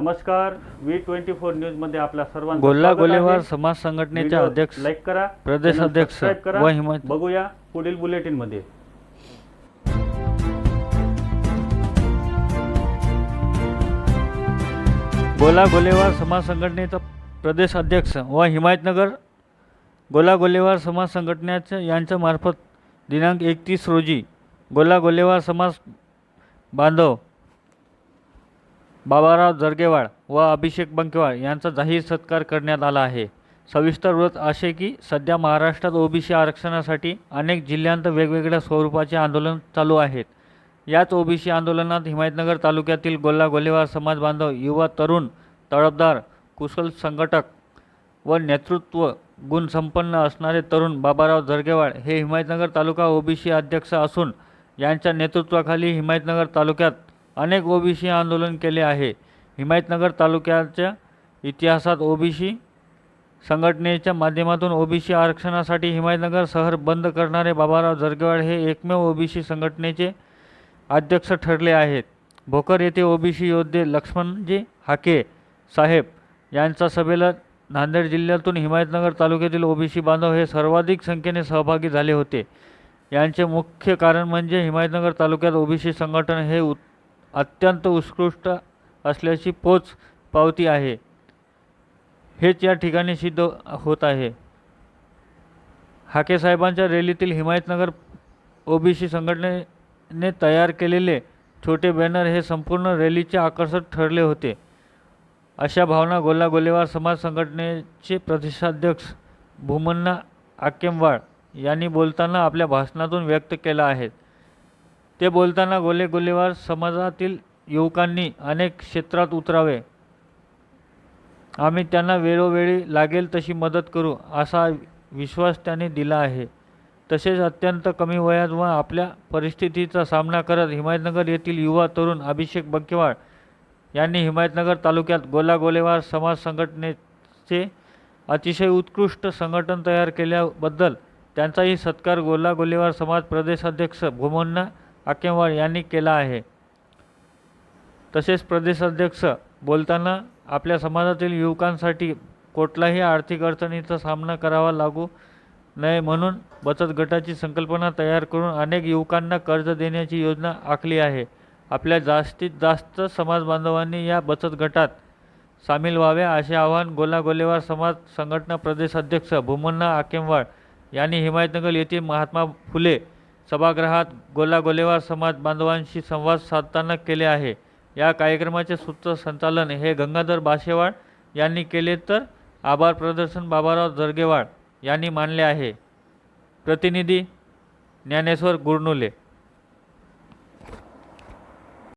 नमस्कार V twenty four न्यूजमध्ये आपल्या स्वागत गोलेवार. समाज संघटनेचे व्हिडिओ अध्यक्ष लाईक करा प्रदेश अध्यक्ष करा. व हिमत- बघूया पुढील बुलेटिनमध्ये गोला गोलेवार समाज संघटनेचा प्रदेश अध्यक्ष व हिमायतनगर गोला गोलेवार समाज संघटनेच्या यांच्या मार्फत दिनांक एकतीस रोजी गोला गोलेवार समाज बांधव बाबाराव जरगेवाड व अभिषेक बंकेवाड यांचा जाहीर सत्कार करण्यात आला आहे. सविस्तर वृत्त असे की सध्या महाराष्ट्रात ओबीसी आरक्षणासाठी अनेक जिल्ह्यांत वेगवेगळ्या स्वरूपाचे आंदोलन चालू आहेत. याच ओबीसी आंदोलनात हिमायतनगर तालुक्यातील गोल्ला गोलेवार समाज बांधव युवा तरुण तळपदार कुशल संघटक व नेतृत्व गुणसंपन्न असणारे तरुण बाबाराव जरगेवाड हे हिमायतनगर तालुका ओबीसी अध्यक्ष असून यांच्या नेतृत्वाखाली हिमायतनगर तालुक्यात अनेक ओबीसी आंदोलन केले आहे. हिमायतनगर तालुक्याच्या इतिहासात ओबीसी संघटनेच्या माध्यमातून ओबीसी आरक्षणासाठी हिमायतनगर शहर बंद करणारे बाबाराव जरगेवाड हे एकमेव ओबीसी संघटनेचे अध्यक्ष ठरले आहेत. भोकर येथे ओबीसी योद्धे लक्ष्मणजी हाके साहेब यांच्या सभेला नांदेड जिल्ह्यातून हिमायतनगर तालुक्यातील ओबीसी बांधव हे सर्वाधिक संख्येने सहभागी झाले होते. यांचे मुख्य कारण म्हणजे हिमायतनगर तालुक्यात ओबीसी संघटन हे उत अत्यंत उत्कृष्ट असल्याची पोच पावती आहे. हेच या ठिकाणी सिद्ध होत आहे. हाकेसाहेबांच्या रॅलीतील हिमायतनगर ओबीसी संघटनेने तयार केलेले छोटे बॅनर हे संपूर्ण रॅलीचे आकर्षक ठरले होते. अशा भावना गोला गोलेवार समाज संघटनेचे प्रदेशाध्यक्ष भूमन्ना आकेमवाळ यांनी बोलताना आपल्या भाषणातून व्यक्त केला आहेत ते बोलताना गोले गोलेवार समाजातील युवकांनी अनेक क्षेत्रात उतरावे. आम्ही त्यांना वेळोवेळी लागेल तशी मदत करू असा विश्वास त्यांनी दिला आहे. तसेच अत्यंत कमी वयात व आपल्या परिस्थितीचा सामना करत हिमायतनगर येथील युवा तरुण अभिषेक बंकेवाड यांनी हिमायतनगर तालुक्यात गोला गोलेवार समाज संघटनेचे अतिशय उत्कृष्ट संघटन तयार केल्याबद्दल त्यांचाही सत्कार गोला गोलेवार समाज प्रदेशाध्यक्ष भूमन्ना आकेवाड यांनी केला आहे. तसेच प्रदेशाध्यक्ष बोलताना आपल्या समाजातील युवकांसाठी कुठलाही आर्थिक अडचणीचा सामना करावा लागू नये म्हणून बचत गटाची संकल्पना तयार करून अनेक युवकांना कर्ज देण्याची योजना आखली आहे. आपल्या जास्तीत जास्त समाज बांधवांनी या बचत गटात सामील व्हावे असे आवाहन गोला गोलेवार समाज संघटना प्रदेश अध्यक्ष भूमन्ना आकेमवाड यांनी हिमायतनगर येथील महात्मा फुले सभागृहात गोला गोलेवार समाज बांधवांशी संवाद साधताना केले आहे. या कार्यक्रमाचे सूत्रसंचालन हे गंगाधर बाशेवाड यांनी केले तर आभार प्रदर्शन बाबाराव जरगेवाड यांनी मानले आहे. प्रतिनिधी ज्ञानेश्वर गुरनुले